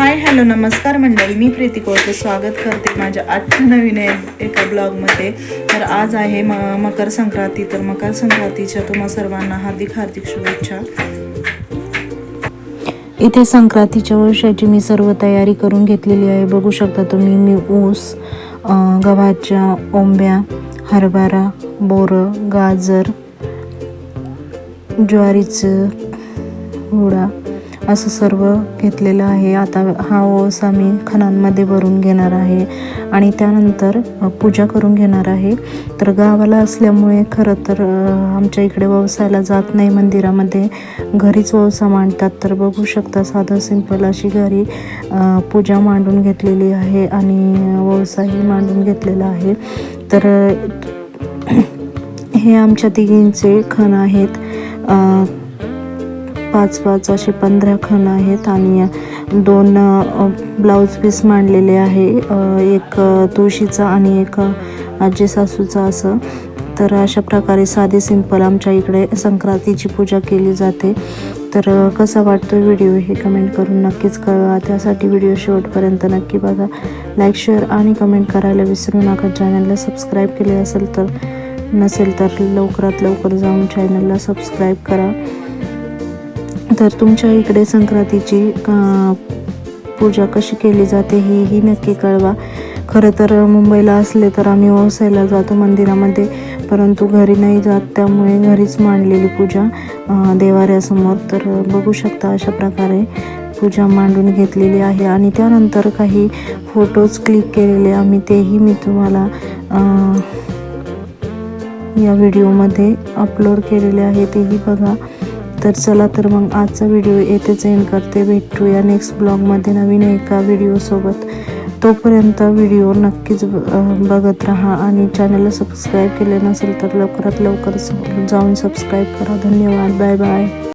Hi hello नमस्कार मंडळी. मी प्रीती कोळते स्वागत करते माझ्या आजच्या नवीन एका ब्लॉगमध्ये. तर आज आहे म मकर संक्रांती. तर मकर संक्रांतीच्या तुम्हा सर्वांना हार्दिक हार्दिक शुभेच्छा. इथे संक्रांतीच्या वर्षाची मी सर्व तयारी करून घेतलेली आहे. बघू शकता तुम्ही मी ऊस गव्हाच्या ओंब्या हरभरा बोरं गाजर ज्वारीचं हुडा असं सर्व घेतलेलं आहे. आता हा ओस आम्ही खणांमध्ये भरून घेणार आहे आणि त्यानंतर पूजा करून घेणार आहे. तर गावाला असल्यामुळे खरं तर आमच्या इकडे व्यवसायाला जात नाही मंदिरामध्ये. घरीच व्यवसाय मांडतात. तर बघू शकता साधं सिंपल अशी घरी पूजा मांडून घेतलेली आहे आणि व्यवसायही मांडून घेतलेला आहे. तर हे आमच्या तिघींचे खण आहेत. पाच पाच असे पंधरा खण आहेत आणि दोन ब्लाऊज पीस मांडलेले आहे. एक तुळशीचा आणि एक आजी सासूचा असं. तर अशा प्रकारे साधे सिंपल आमच्या इकडे संक्रांतीची पूजा केली जाते. तर कसा वाटतो व्हिडिओ हे कमेंट करून नक्कीच कळवा. त्यासाठी व्हिडिओ शेवटपर्यंत नक्की बघा. लाईक शेअर आणि कमेंट करायला विसरू नका. चॅनलला सबस्क्राईब केले असेल तर नसेल तर लवकरात लवकर जाऊन चॅनलला सबस्क्राईब करा. तर तुमच्या इकडे संक्रांतीची पूजा कशी केली जाते ही ही नक्की कळवा. खरं तर मुंबईला असले तर आम्ही ओसायला जातो मंदिरामध्ये परंतु घरी नाही जात त्यामुळे घरीच मांडलेली पूजा देवाऱ्यासमोर. तर बघू शकता अशा प्रकारे पूजा मांडून घेतलेली आहे. आणि त्यानंतर काही फोटोज क्लिक केलेले आम्ही तेही मी तुम्हाला या व्हिडिओमध्ये अपलोड केलेले आहे. तेही बघा. तर चला तर मग आजचा व्हिडिओ येथेच एंड करते. भेटूया नेक्स्ट ब्लॉगमध्ये नवीन एका व्हिडिओसोबत तोपर्यंत व्हिडिओ नक्कीच बघत राहा आणि चॅनलला सबस्क्राईब केले नसेल तर लवकरात लवकर जाऊन सबस्क्राईब करा. धन्यवाद. Bye bye